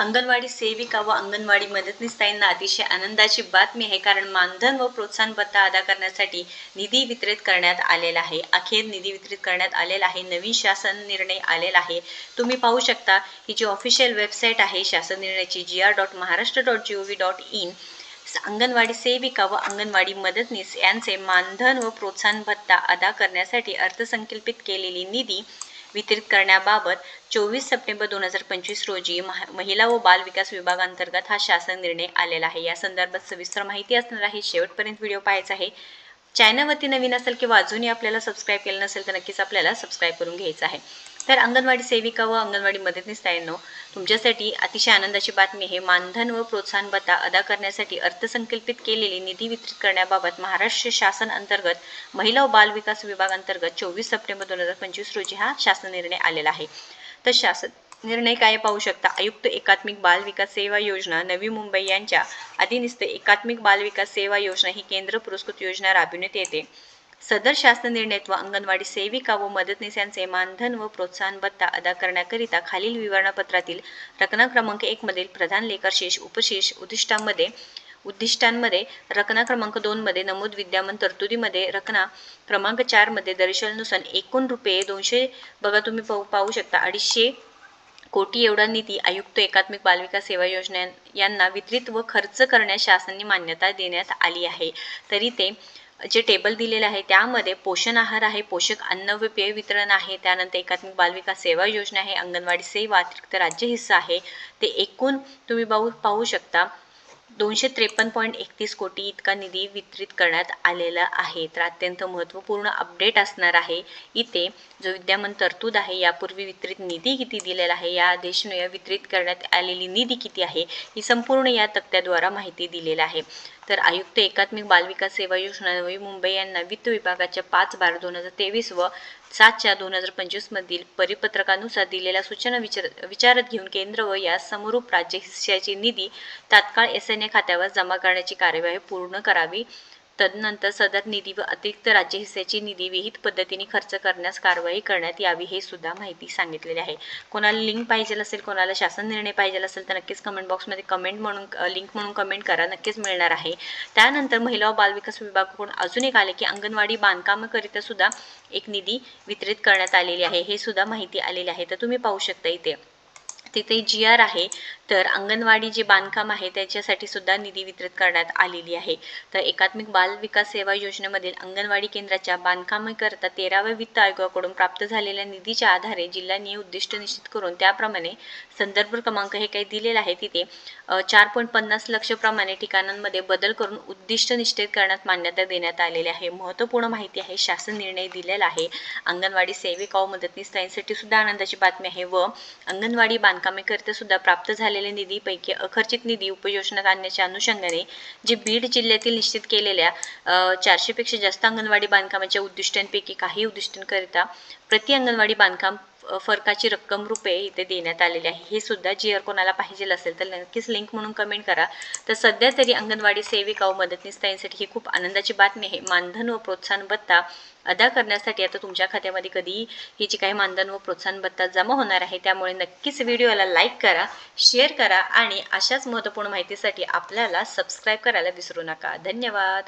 अंगणवाडी सेविका व अंगणवाडी मदतनीसताईंना अतिशय आनंदाची बातमी आहे कारण मानधन व प्रोत्साहन भत्ता अदा करण्यासाठी निधी वितरित करण्यात आलेला आहे. अखेर निधी वितरित करण्यात आलेला आहे नवीन शासन निर्णय आलेला आहे. तुम्ही पाहू शकता ही जी ऑफिशियल वेबसाईट आहे शासन निर्णयाची G R dot Maharashtra dot G O V dot in anganwadi सेविका व अंगणवाडी मदतनीस यांचे मानधन व प्रोत्साहन भत्ता अदा करण्यासाठी अर्थसंकल्पित केलेली निधी वितरित करण्याबाबत चोवीस सप्टेंबर दोन हजार पंचवीस रोजी महा- महिला व बाल विकास विभागांतर्गत हा शासन निर्णय आलेला आहे. या संदर्भात सविस्तर माहिती असणार आहे. शेवटपर्यंत व्हिडिओ पाहायचा आहे. चॅनलवरती नवीन असेल किंवा अजूनही आपल्याला सबस्क्राईब केलं नसेल तर नक्कीच आपल्याला सबस्क्राईब करून घ्यायचं आहे. तर अंगणवाडी सेविका व अंगणवाडी मदतनीस ताईंनो तुमच्यासाठी अतिशय आनंदाची बातमी आहे. मानधन व प्रोत्साहन भत्ता अदा करण्यासाठी अर्थसंकल्पित केलेली निधी वितरित करण्याबाबत महाराष्ट्र शासन अंतर्गत महिला व बाल विकास विभागांतर्गत चोवीस सप्टेंबर दोन हजार पंचवीस रोजी हा शासन निर्णय आलेला आहे. तर शासन निर्णय काय पाहू शकता? आयुक्त एकात्मिक बाल विकास सेवा योजना नवी मुंबई यांच्या अधीनस्थ एकात्मिक बाल विकास सेवा योजना ही केंद्र पुरस्कृत योजना राबविण्यात येते. सदर शासन निर्णयत्व अंगणवाडी सेविका व मदतनीस यांचे मानधन व प्रोत्साहन भत्ता अदा करण्याकरिता खालील विवरणपत्रातील रकना क्रमांक एक मधील प्रधान लेखरशेष उपशेष उद्दिष्टांमध्ये उद्दिष्टांमध्ये रकना क्रमांक दोन मध्ये नमूद विद्यमान तरतुदीमध्ये रकना क्रमांक चारमध्ये एकूण रुपये दोनशे बघा तुम्ही पाहू पाहू शकता. अडीचशे कोटी एवढा निधी आयुक्त एकात्मिक बालविकास सेवा योजना यांना वितरित व खर्च करण्यास शासनाने मान्यता देण्यात आली आहे. तरी ते जे टेबल दिलेलं आहे त्यामध्ये पोषण आहार आहे पोषक अन्न व पेय वितरण आहे त्यानंतर एकात्मिक बालविकास सेवा योजना आहे अंगणवाडी सेवा अतिरिक्त राज्य हिस्सा आहे. ते एकूण तुम्ही पाहू पाहू शकता. दोनशे त्रेपन्न पॉईंट एकतीस कोटी इतका निधी वितरित करण्यात आलेला आहे. तर अत्यंत महत्त्वपूर्ण अपडेट असणार आहे इथे. जो विद्यमान तरतूद आहे यापूर्वी वितरित निधी किती दिलेला आहे या आदेशान्वये वितरित करण्यात आलेली निधी किती आहे ही संपूर्ण या तक्त्याद्वारा माहिती दिलेली आहे. तर आयुक्त एकात्मिक बालविकास सेवा योजना नवी मुंबई यांना वित्त विभागाच्या पाच बारा दोन हजार तेवीस व सात चार दोन हजार पंचवीस मधील परिपत्रकानुसार दिलेल्या सूचना विचार विचारात घेऊन केंद्र व या समरूप राज्य हिस्स्याची निधी तात्काळ एस एन ए खात्यावर जमा करण्याची कार्यवाही पूर्ण करावी. तदनंतर सदर निधी व अतिरिक्त राज्य हिस्स्याची निधी विहित पद्धतीने खर्च करण्यास कारवाई करण्यात यावी हे सुद्धा माहिती सांगितलेली आहे. कोणाला लिंक पाहिजे असेल कोणाला शासन निर्णय पाहिजे असेल तर नक्कीच कमेंट बॉक्समध्ये कमेंट म्हणून लिंक म्हणून कमेंट करा. नक्कीच मिळणार आहे. त्यानंतर महिला व बालविकास विभागाकडून अजून एक आले की अंगणवाडी बांधकामाकरिता सुद्धा एक निधी वितरित करण्यात आलेली आहे. हे सुद्धा माहिती आलेली आहे. तर तुम्ही पाहू शकता इथे. तिथे जी आर आहे तर अंगणवाडी जे बांधकाम आहे त्याच्यासाठी सुद्धा निधी वितरित करण्यात आलेली आहे. तर एकात्मिक बाल विकास सेवा योजनेमधील अंगणवाडी केंद्राच्या बांधकामाकरता तेराव्या वित्त आयोगाकडून प्राप्त झालेल्या निधीच्या आधारे जिल्ह्यांनी उद्दिष्ट निश्चित करून त्याप्रमाणे संदर्भ क्रमांक हे काही दिलेलं आहे तिथे चार पॉईंट पन्नास लक्षप्रमाणे ठिकाणांमध्ये बदल करून उद्दिष्ट निश्चित करण्यात मान्यता देण्यात आलेली आहे. महत्त्वपूर्ण माहिती आहे शासन निर्णय दिलेला आहे. अंगणवाडी सेविका व मदतनीस ताईंसाठी सुद्धा आनंदाची बातमी आहे व अंगणवाडी बांधकामेकरिता सुद्धा प्राप्त झालेल्या निधीपैकी अखर्चित निधी उपयोजनात आणण्याच्या अनुषंगाने जे बीड जिल्ह्यातील निश्चित केलेल्या चारशेपेक्षा जास्त अंगणवाडी बांधकामाच्या उद्दिष्टांपैकी काही उद्दिष्टांकरिता प्रति अंगणवाडी बांधकाम फरकाची रक्कम रुपये इथे देण्यात आलेले आहे. हे सुद्धा जी आर कोणाला पाहिजे असेल तर नक्कीच लिंक म्हणून कमेंट करा. तर सध्या तरी अंगणवाडी सेविका व मदतनीस ताईंसाठी ही खूप आनंदाची बातमी आहे. मानधन व प्रोत्साहन भत्ता अदा करण्यासाठी आता तुमच्या खात्यामध्ये कधी ही जी काही मानधन व प्रोत्साहन भत्ता जमा होणार आहे त्यामुळे नक्कीच व्हिडिओला लाईक करा शेअर करा आणि अशाच महत्त्वपूर्ण माहितीसाठी आपल्याला सबस्क्राईब करायला विसरू नका. धन्यवाद.